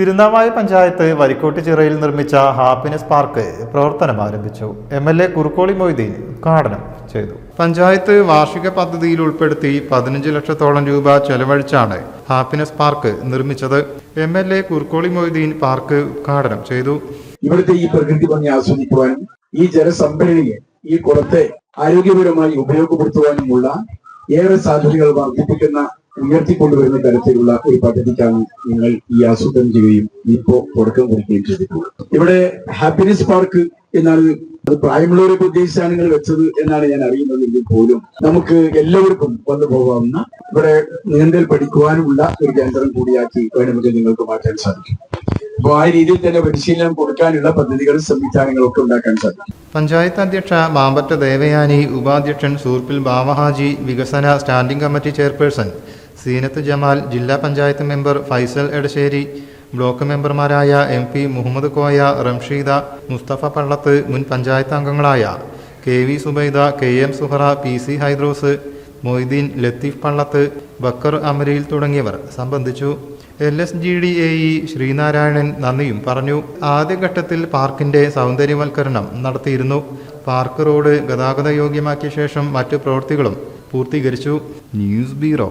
തിരുനാവായ പഞ്ചായത്ത് വരിക്കോട്ടുചിറയിൽ നിർമ്മിച്ച happiness park പ്രവർത്തനം ആരംഭിച്ചു. M L A Kurukkoli Moideen ഉദ്ഘാടനം ചെയ്തു. പഞ്ചായത്ത് വാർഷിക പദ്ധതിയിൽ ഉൾപ്പെടുത്തി പതിനഞ്ച് ലക്ഷത്തോളം രൂപ ചെലവഴിച്ചാണ് ഹാപ്പിനെസ് പാർക്ക് നിർമ്മിച്ചത്. M L A Kurukkoli Moideen park ഉദ്ഘാടനം ചെയ്തു. ഇവിടുത്തെ ഈ പ്രകൃതി ഭംഗി ആസ്വദിക്കുവാനും ഈ ജലസംഭരണിയെ ഈ കുളത്തെ ആരോഗ്യപരമായി ഉപയോഗപ്പെടുത്തുവാനുമുള്ള ഏറെ സാധ്യതകൾ വർദ്ധിപ്പിക്കുന്ന ഉയർത്തിക്കൊണ്ടുവരുന്ന തരത്തിലുള്ള ഒരു പദ്ധതിക്കാണ് നിങ്ങൾ ഈ ആസൂത്രണം ചെയ്യുകയും ഇപ്പോ തുടക്കം കുറിക്കുകയും ചെയ്തിട്ടുള്ളത് ഇവിടെ ഹാപ്പിനെസ് പാർക്ക് എന്നാണ് അത് പ്രായമുള്ളവരൊക്കെ ഉദ്ദേശിച്ചാണ് നിങ്ങൾ വെച്ചത് എന്നാണ് ഞാൻ അറിയുന്നതെങ്കിൽ പോലും നമുക്ക് എല്ലാവർക്കും വന്നു പോകാവുന്ന ഇവിടെ നീന്തൽ പഠിക്കുവാനുമുള്ള ഒരു കേന്ദ്രം കൂടിയാക്കി വേണമെങ്കിൽ നിങ്ങൾക്ക് മാറ്റാൻ സാധിക്കും. അപ്പൊ ആ രീതിയിൽ തന്നെ പരിശീലനം കൊടുക്കാനുള്ള പദ്ധതികളും സംവിധാനങ്ങളും ഒക്കെ ഉണ്ടാക്കാൻ സാധിക്കും. പഞ്ചായത്ത് അധ്യക്ഷ മാമ്പറ്റ ദേവയാനി ഉപാധ്യക്ഷൻ സൂർപ്പിൽ ബാവഹാജി വികസന standing committee chairperson Zeenath Jamal ജില്ലാ പഞ്ചായത്ത് മെമ്പർ ഫൈസൽ എടശ്ശേരി ബ്ലോക്ക് മെമ്പർമാരായ എം പി മുഹമ്മദ് കോയ റംഷീദ മുസ്തഫ പള്ളത്ത് മുൻ പഞ്ചായത്ത് അംഗങ്ങളായ K V Subaida K M Suhara P C Hydros Moideen Latheef Pallath Bakkar Amariyil തുടങ്ങിയവർ സംബന്ധിച്ചു. L S G D A E Sreenarayanan നന്ദിയും പറഞ്ഞു. ആദ്യഘട്ടത്തിൽ പാർക്കിന്റെ സൗന്ദര്യവൽക്കരണം നടത്തിയിരുന്നു. പാർക്ക് റോഡ് ഗതാഗത യോഗ്യമാക്കിയ ശേഷം മറ്റു പ്രവൃത്തികളും പൂർത്തീകരിച്ചു. News bureau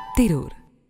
Tirur.